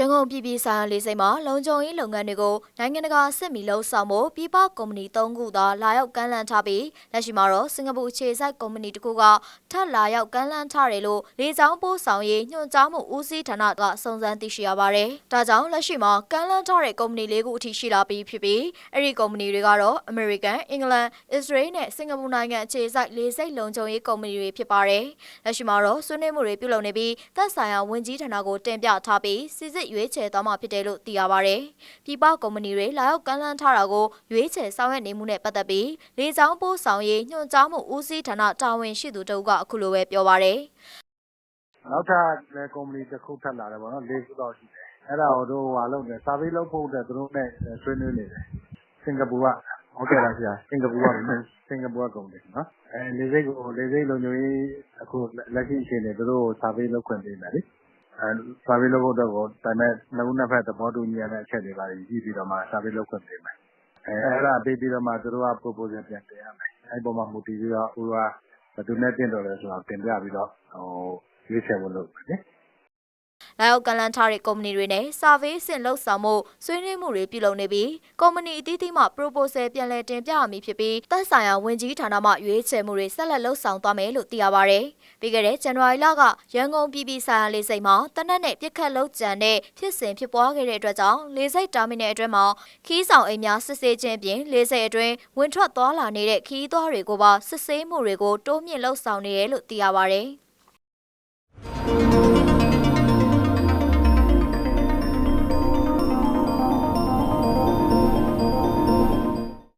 ရန်ကုန်ပြည်ပြည်ဆိုင်ရာလေဆိပ်မှာလုံခြုံရေးလုပ်ငန်းတွေကိုနိုင်ငံတကာအဆင့်မီလှုပ်ဆောင်ဖို့ပြည်ပကုမ္ပဏီ၃ခုသာလာရောက်ကမ်းလှမ်းထားပြီးလက်ရှိမှာတော့စင်ကာပူအခြေစိုက်ကုမ္ပဏီတစ်ခုကထပ်လာရောက်ကမ်းလှမ်းထားတယ်လို့လေကြောင်းပို့ဆောင်ရေးညွှန်ကြားမှုဦးစီးဌာနကစုံစမ်းသိရှိရပါတယ်။ဒါကြောင့်လက်ရှိမှာကမ်းလှမ်းထားတဲ့ကုမ္ပဏီလေးခုအထိရှိလာပြီးဖြစ်ပြီးအဲ့ဒီကုမ္ပဏီတွေကတော့ American, England, Israel နဲ့စင်ကာပူနိုင်ငံအခြေစိုက်လေဆိပ်လုံခြုံရေးကုမ္ပဏီတွေဖြစ်ပါတယ်။လက်ရှိမှာတော့ဆွေးနွေးမှုတွေပြုလုပ်နေပြီးသက်ဆိုင်ရာဝန်ကြီးဌာနကိုတင်ပြထားပြီးစစ်စစ်ရွေးချယ်သွားမှာဖြစ်တယ်လို့သိရပါတယ်။ပြည်ပကုမ္ပဏီတွေလာရောက်ကမ်းလှမ်းထားတာကိုရွေးချယ်ဆောင်ရွက်နေမှုနဲ့ပတ်သက်ပြီးလေကြောင်းပို့ဆောင်ရေးညွှန်ကြားမှုဦးစီးဌာနတာဝန်ရှိသူတို့ကအခုလိုပဲပြောပါတယ်။နောက်ထပ်လည်းကုမ္ပဏီတစ်ခုထပ်လာတယ်ပေါ့နော်လေးခုတော့ရှိတယ်အဲ့ဒါကိုတို့ဟာလုပ်တယ်စာပေးလုပ်ဖို့အတွက်သူတို့နဲ့ဆွေးနွေးနေတယ်စင်ကာပူကဟုတ်ကဲ့လားဆရာစင်ကာပူကစင်ကာပူကကုမ္ပဏီနော်အဲလေစိတ်ကိုလေစိတ်လုံခြုံရေးအခုလက်ရှိအခြေအနေသူတို့စာပေးလုပ်ခွင့်ပေးမယ်လေအဲ စာပေးလုပ်ဖို့တော့ဒါပေမဲ့ နှစ်ဦးနှစ်ဖက် သဘောတူညီရတဲ့အချက်တွေပါကြည့်ပြီးတော့မှ စာပေးလုပ်ခွင့်ပေးမယ် အဲအဲ့ဒါပေးပြီးတော့မှ သူတို့က proposal ပြန်တင်ရမယ် အဲ့ပေါ်မှာ မူတည်ပြီးတော့ဟိုကဘယ်သူနဲ့တင်တော်လဲဆိုတော့တင်ပြပြီးတော့ဟိုရွေးချယ်ဖို့လုပ်မယ်လေ လာရောက်ကလန်ထားတဲ့ကုမ္ပဏီတွေနဲ့ survey ဆင့်လုပ်ဆောင်မှုဆွေးနွေးမှုတွေပြုလုပ်နေပြီးကုမ္ပဏီအသီးသီးမှ proposal ပြန်လည်တင်ပြရမည်ဖြစ်ပြီးသက်ဆိုင်ရာဝန်ကြီးဌာနမှရွေးချယ်မှုတွေဆက်လက်လုပ်ဆောင်သွားမယ်လို့သိရပါဗျ။ပြီးခဲ့တဲ့ဇန်နဝါရီလကရန်ကုန်ပြည်ပြည်ဆိုင်ရာလေဆိပ်မှာတနက်နဲ့ပြစ်ခတ်လုပ်ကြံတဲ့ဖြစ်စဉ်ဖြစ်ပွားခဲ့တဲ့အတွက်ကြောင့်လေဆိပ်တာမီနယ်အတွင်းမှာခီးဆောင်အိမ်များစစ်ဆေးခြင်းအပြင်လေဆိပ်အတွင်းဝင်ထွက်သွားလာနေတဲ့ခီးသွားတွေကိုပါစစ်ဆေးမှုတွေကိုတိုးမြင့်လုပ်ဆောင်နေတယ်လို့သိရပါဗျ။